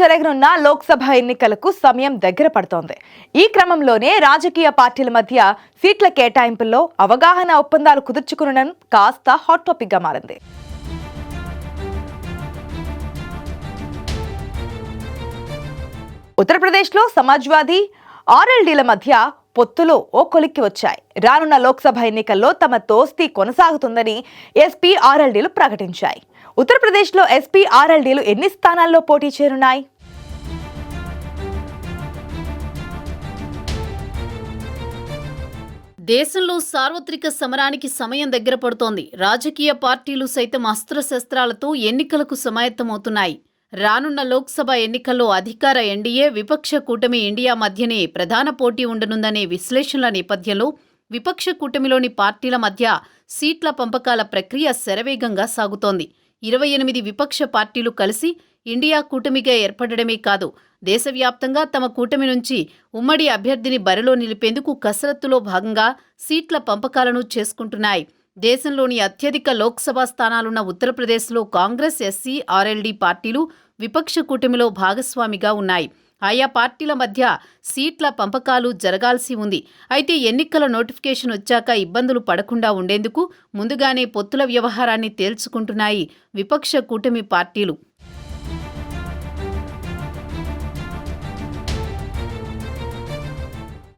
జరగనున్న లోక్సభ ఎన్నికలకు సమయం దగ్గర పడుతోంది. ఈ క్రమంలోనే రాజకీయ పార్టీల మధ్య సీట్ల కేటాయింపుల్లో అవగాహన ఒప్పందాలు కుదుర్చుకునడం కాస్త హాట్ టాపిక్గా మారింది. ఉత్తరప్రదేశ్లో సమాజ్వాదీ ఆర్ఎల్డీల మధ్య పొత్తులు ఓ కొలిక్కి వచ్చాయి. రానున్న లోక్సభ ఎన్నికల్లో తమ దోస్తీ కొనసాగుతుందని ఎస్పీ ఆర్ఎల్డీలు ప్రకటించాయి. ఉత్తరప్రదేశ్లో ఎస్పీ ఆర్ఎల్డీలు ఎన్ని స్థానాల్లో పోటీ చేరున్నాయి? దేశంలో సార్వత్రిక సమరానికి సమయం దగ్గర పడుతోంది. రాజకీయ పార్టీలు సైతం అస్త్రశస్త్రాలతో ఎన్నికలకు సమాయత్తమవుతున్నాయి. రానున్న లోక్సభ ఎన్నికల్లో అధికార ఎన్డీఏ విపక్ష కూటమి ఇండియా మధ్యనే ప్రధాన పోటీ ఉండనుందనే విశ్లేషణల నేపథ్యంలో విపక్ష కూటమిలోని పార్టీల మధ్య సీట్ల పంపకాల ప్రక్రియ శరవేగంగా సాగుతోంది. ఇరవై ఎనిమిది విపక్ష పార్టీలు కలిసి ఇండియా కూటమిగా ఏర్పడడమే కాదు దేశవ్యాప్తంగా తమ కూటమి నుంచి ఉమ్మడి అభ్యర్థిని బరిలో నిలిపేందుకు కసరత్తులో భాగంగా సీట్ల పంపకాలను చేసుకుంటున్నాయి. దేశంలోని అత్యధిక లోక్సభ స్థానాలున్న ఉత్తరప్రదేశ్లో కాంగ్రెస్ ఎస్సీ ఆర్ఎల్డీ పార్టీలు విపక్ష కూటమిలో భాగస్వామిగా ఉన్నాయి. ఆయా పార్టీల మధ్య సీట్ల పంపకాలు జరగాల్సి ఉంది. అయితే ఎన్నికల నోటిఫికేషన్ వచ్చాక ఇబ్బందులు పడకుండా ఉండేందుకు ముందుగానే పొత్తుల వ్యవహారాన్ని తేల్చుకుంటున్నాయి విపక్ష కూటమి పార్టీలు.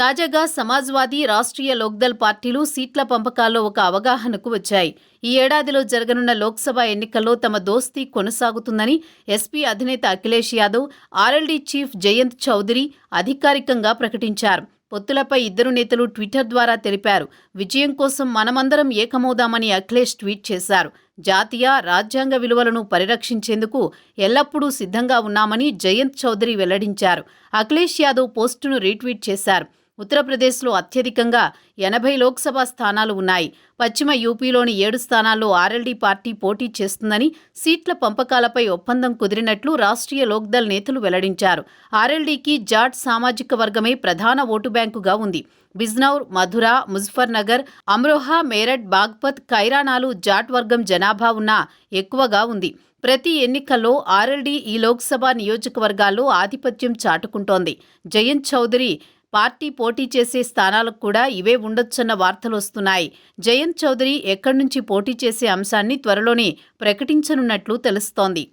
తాజాగా సమాజ్వాదీ రాష్ట్రీయ లోక్దల్ పార్టీలు సీట్ల పంపకాల్లో ఒక అవగాహనకు వచ్చాయి. ఈ ఏడాదిలో జరగనున్న లోక్సభ ఎన్నికల్లో తమ దోస్తీ కొనసాగుతుందని ఎస్పీ అధినేత అఖిలేష్ యాదవ్ ఆర్ఎల్డీ చీఫ్ జయంత్ చౌదరి అధికారికంగా ప్రకటించారు. పొత్తులపై ఇద్దరు నేతలు ట్విట్టర్ ద్వారా తెలిపారు. విజయం కోసం మనమందరం ఏకమవుదామని అఖిలేష్ ట్వీట్ చేశారు. జాతీయ రాజ్యాంగ విలువలను పరిరక్షించేందుకు ఎల్లప్పుడూ సిద్ధంగా ఉన్నామని జయంత్ చౌదరి వెల్లడించారు. అఖిలేష్ యాదవ్ పోస్టును రీట్వీట్ చేశారు. ఉత్తరప్రదేశ్లో అత్యధికంగా ఎనభై లోక్సభ స్థానాలు ఉన్నాయి. పశ్చిమ యూపీలోని ఏడు స్థానాల్లో ఆర్ఎల్డీ పార్టీ పోటీ చేస్తుందని సీట్ల పంపకాలపై ఒప్పందం కుదిరినట్లు రాష్ట్రీయ లోక్దల్ నేతలు వెల్లడించారు. ఆర్ఎల్డీకి జాట్ సామాజిక వర్గమే ప్రధాన ఓటు బ్యాంకుగా ఉంది. బిజ్నౌర్ మధుర ముజఫర్నగర్ అమ్రోహా మేరట్ బాగ్పత్ కైరానాలు జాట్ వర్గం జనాభా ఉన్న ఎక్కువగా ఉంది. ప్రతి ఎన్నికల్లో ఆర్ఎల్డీ ఈ లోక్సభ నియోజకవర్గాల్లో ఆధిపత్యం చాటుకుంటోంది. జయంత్ చౌదరి పార్టీ పోటీ చేసే స్థానాలకు కూడా ఇవే ఉండొచ్చన్న వార్తలు వస్తున్నాయి. జయంత్ చౌదరి ఎక్కడి నుంచి పోటీ చేసే అంశాన్ని త్వరలోనే ప్రకటించనున్నట్లు తెలుస్తోంది.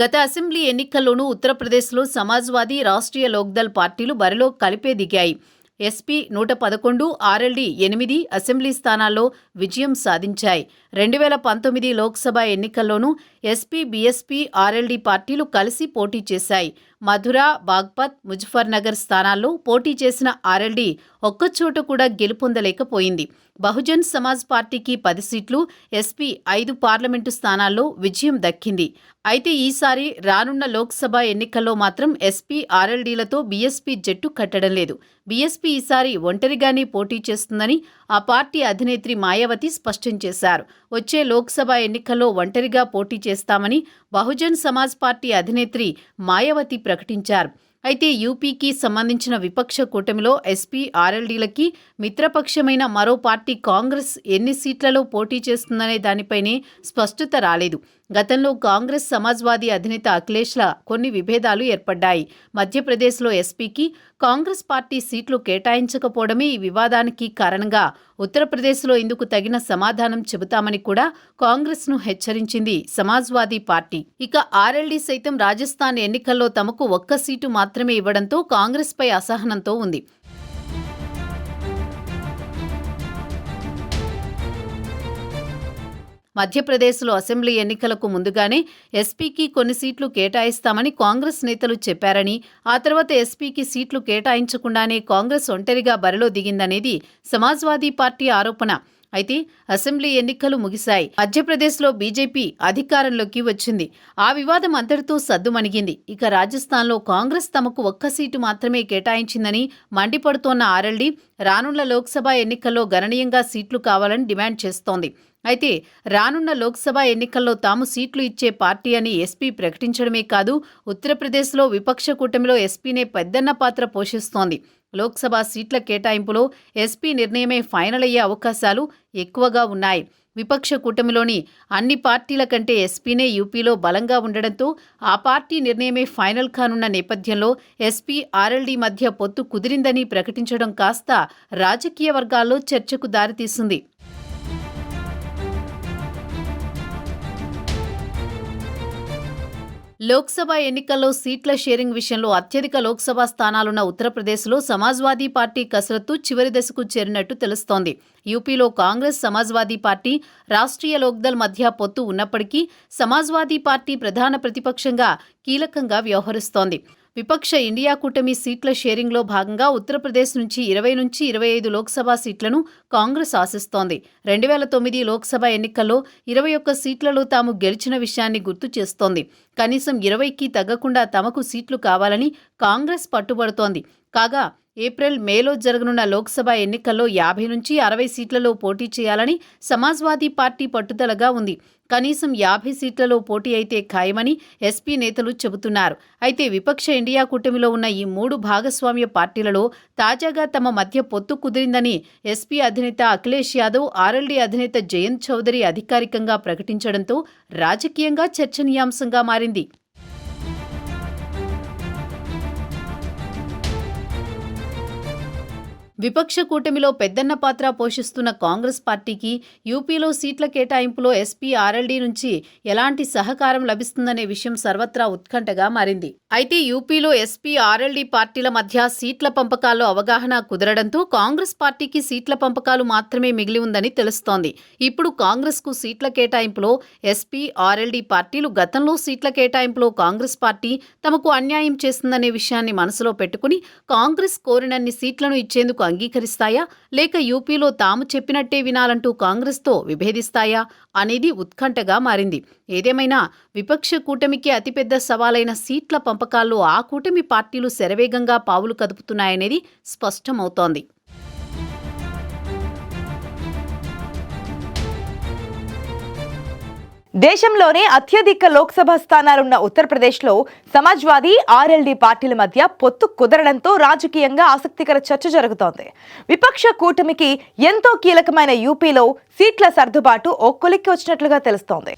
గత అసెంబ్లీ ఎన్నికల్లోనూ ఉత్తరప్రదేశ్లో సమాజ్వాదీ రాష్ట్రీయ లోక్దల్ పార్టీలు బరిలో కలిపే దిగాయి. ఎస్పీ నూట పదకొండు ఆర్ఎల్డీ ఎనిమిది అసెంబ్లీ స్థానాల్లో విజయం సాధించాయి. రెండు వేల పంతొమ్మిది లోక్సభ ఎన్నికల్లోనూ ఎస్పీ బీఎస్పీ ఆర్ఎల్డీ పార్టీలు కలిసి పోటీ చేశాయి. మధుర బాగ్పత్ ముజఫర్నగర్ స్థానాల్లో పోటీ చేసిన ఆర్ఎల్డీ ఒక్కచోట కూడా గెలుపొందలేకపోయింది. బహుజన్ సమాజ్ పార్టీకి పది సీట్లు ఎస్పీ ఐదు పార్లమెంటు స్థానాల్లో విజయం దక్కింది. అయితే ఈసారి రానున్న లోక్సభ ఎన్నికల్లో మాత్రం ఎస్పీ ఆర్ఎల్డీలతో బీఎస్పీ జట్టు కట్టడం లేదు. బీఎస్పీ ఈసారి ఒంటరిగానే పోటీ చేస్తుందని ఆ పార్టీ అధినేత్రి మాయావతి స్పష్టం చేశారు. వచ్చే లోక్సభ ఎన్నికల్లో ఒంటరిగా పోటీ చేస్తామని బహుజన్ సమాజ్ పార్టీ అధినేత్రి మాయావతి ప్రకటించారు. అయితే యూపీకి సంబంధించిన విపక్ష కూటమిలో ఎస్పీ ఆర్ఎల్డీలకి మిత్రపక్షమైన మరో పార్టీ కాంగ్రెస్ ఎన్ని సీట్లలో పోటీ చేస్తుందనే దానిపైనే స్పష్టత రాలేదు. గతంలో కాంగ్రెస్ సమాజ్వాదీ అధినేత అఖిలేష్ల కొన్ని విభేదాలు ఏర్పడ్డాయి. మధ్యప్రదేశ్లో ఎస్పీకి కాంగ్రెస్ పార్టీ సీట్లు కేటాయించకపోవడమే ఈ వివాదానికి కారణంగా ఉత్తరప్రదేశ్లో ఇందుకు తగిన సమాధానం చెబుతామని కూడా కాంగ్రెస్ను హెచ్చరించింది సమాజ్వాదీ పార్టీ. ఇక ఆర్ఎల్డీ సైతం రాజస్థాన్ ఎన్నికల్లో తమకు ఒక్క సీటు మాత్రం మాత్రమే ఇవ్వడంతో కాంగ్రెస్పై అసహనంతో ఉంది. మధ్యప్రదేశ్లో అసెంబ్లీ ఎన్నికలకు ముందుగానే ఎస్పీకి కొన్ని సీట్లు కేటాయిస్తామని కాంగ్రెస్ నేతలు చెప్పారని ఆ తర్వాత ఎస్పీకి సీట్లు కేటాయించకుండానే కాంగ్రెస్ ఒంటరిగా బరిలో దిగిందనేది సమాజ్వాదీ పార్టీ ఆరోపణ. అయితే అసెంబ్లీ ఎన్నికలు ముగిశాయి. మధ్యప్రదేశ్లో బీజేపీ అధికారంలోకి వచ్చింది. ఆ వివాదం అంతటితో సద్దుమణిగింది. ఇక రాజస్థాన్లో కాంగ్రెస్ తమకు ఒక్క సీటు మాత్రమే కేటాయించిందని మండిపడుతోన్న ఆర్ఎల్డీ రానున్న లోక్సభ ఎన్నికల్లో గణనీయంగా సీట్లు కావాలని డిమాండ్ చేస్తోంది. అయితే రానున్న లోక్సభ ఎన్నికల్లో తాము సీట్లు ఇచ్చే పార్టీ అని ఎస్పీ ప్రకటించడమే కాదు ఉత్తరప్రదేశ్లో విపక్ష కూటమిలో ఎస్పీనే పెద్దన్న పాత్ర పోషిస్తోంది. లోక్సభ సీట్ల కేటాయింపులో ఎస్పీ నిర్ణయమే ఫైనల్ అయ్యే అవకాశాలు ఎక్కువగా ఉన్నాయి. విపక్ష కూటమిలోని అన్ని పార్టీల కంటే ఎస్పీనే యూపీలో బలంగా ఉండడంతో ఆ పార్టీ నిర్ణయమే ఫైనల్ కానున్న నేపథ్యంలో ఎస్పీ ఆర్ఎల్డీ మధ్య పొత్తు కుదిరిందని ప్రకటించడం కాస్త రాజకీయ వర్గాల్లో చర్చకు దారితీసింది. లోక్సభ ఎన్నికల్లో సీట్ల షేరింగ్ విషయంలో అత్యధిక లోక్సభ స్థానాలున్న ఉత్తరప్రదేశ్లో సమాజ్వాదీ పార్టీ కసరత్తు చివరి దశకు చేరినట్టు తెలుస్తోంది. యూపీలో కాంగ్రెస్ సమాజ్వాదీ పార్టీ రాష్ట్రీయ లోక్దల్ మధ్య పొత్తు ఉన్నప్పటికీ సమాజ్వాదీ పార్టీ ప్రధాన ప్రతిపక్షంగా కీలకంగా వ్యవహరిస్తోంది. విపక్ష ఇండియా కూటమి సీట్ల షేరింగ్లో భాగంగా ఉత్తరప్రదేశ్ నుంచి ఇరవై నుంచి ఇరవై ఐదు లోక్సభ సీట్లను కాంగ్రెస్ ఆశిస్తోంది. రెండు వేల తొమ్మిది లోక్సభ ఎన్నికల్లో ఇరవై ఒక్క సీట్లలో తాము గెలిచిన విషయాన్ని గుర్తు చేస్తోంది. కనీసం ఇరవైకి తగ్గకుండా తమకు సీట్లు కావాలని కాంగ్రెస్ పట్టుబడుతోంది. కాగా ఏప్రిల్ మేలో జరగనున్న లోక్సభ ఎన్నికల్లో యాభై నుంచి అరవై సీట్లలో పోటీ చేయాలని సమాజ్వాదీ పార్టీ పట్టుదలగా ఉంది. కనీసం యాభై సీట్లలో పోటీ అయితే ఖాయమని ఎస్పీ నేతలు చెబుతున్నారు. అయితే విపక్ష ఇండియా కూటమిలో ఉన్న ఈ మూడు భాగస్వామ్య పార్టీలలో తాజాగా తమ మధ్య పొత్తు కుదిరిందని ఎస్పీ అధినేత అఖిలేష్ యాదవ్ ఆర్ఎల్డీ అధినేత జయంత్ చౌదరి అధికారికంగా ప్రకటించడంతో రాజకీయంగా చర్చనీయాంశంగా మారింది. విపక్ష కూటమిలో పెద్దన్న పాత్ర పోషిస్తున్న కాంగ్రెస్ పార్టీకి యూపీలో సీట్ల కేటాయింపులో ఎస్పీ ఆర్ఎల్డీ నుంచి ఎలాంటి సహకారం లభిస్తుందనే విషయం సర్వత్రా ఉత్కంఠగా మారింది. అయితే యూపీలో ఎస్పీ ఆర్ఎల్డీ పార్టీల మధ్య సీట్ల పంపకాల్లో అవగాహన కుదరడంతో కాంగ్రెస్ పార్టీకి సీట్ల పంపకాలు మాత్రమే మిగిలి ఉందని తెలుస్తోంది. ఇప్పుడు కాంగ్రెస్కు సీట్ల కేటాయింపులో ఎస్పీ ఆర్ఎల్డీ పార్టీలు గతంలో సీట్ల కేటాయింపులో కాంగ్రెస్ పార్టీ తమకు అన్యాయం చేస్తుందనే విషయాన్ని మనసులో పెట్టుకుని కాంగ్రెస్ కోరినన్ని సీట్లను ఇచ్చేందుకు అంగీకరిస్తాయా? లేక యూపీలో తాము చెప్పినట్టే వినాలంటూ కాంగ్రెస్తో విభేదిస్తాయా? అనేది ఉత్కంఠగా మారింది. ఏదేమైనా విపక్ష కూటమికి అతిపెద్ద సవాలైన సీట్ల పంపకాల్లో ఆ కూటమి పార్టీలు శరవేగంగా పావులు కదుపుతున్నాయనేది స్పష్టమవుతోంది. దేశంలోనే అత్యధిక లోక్సభ స్థానాలున్న ఉత్తరప్రదేశ్లో సమాజ్వాదీ ఆర్ఎల్డీ పార్టీల మధ్య పొత్తు కుదరడంతో రాజకీయంగా ఆసక్తికర చర్చ జరుగుతోంది. విపక్ష కూటమికి ఎంతో కీలకమైన యూపీలో సీట్ల సర్దుబాటు ఓ కొలిక్కి వచ్చినట్లుగా తెలుస్తోంది.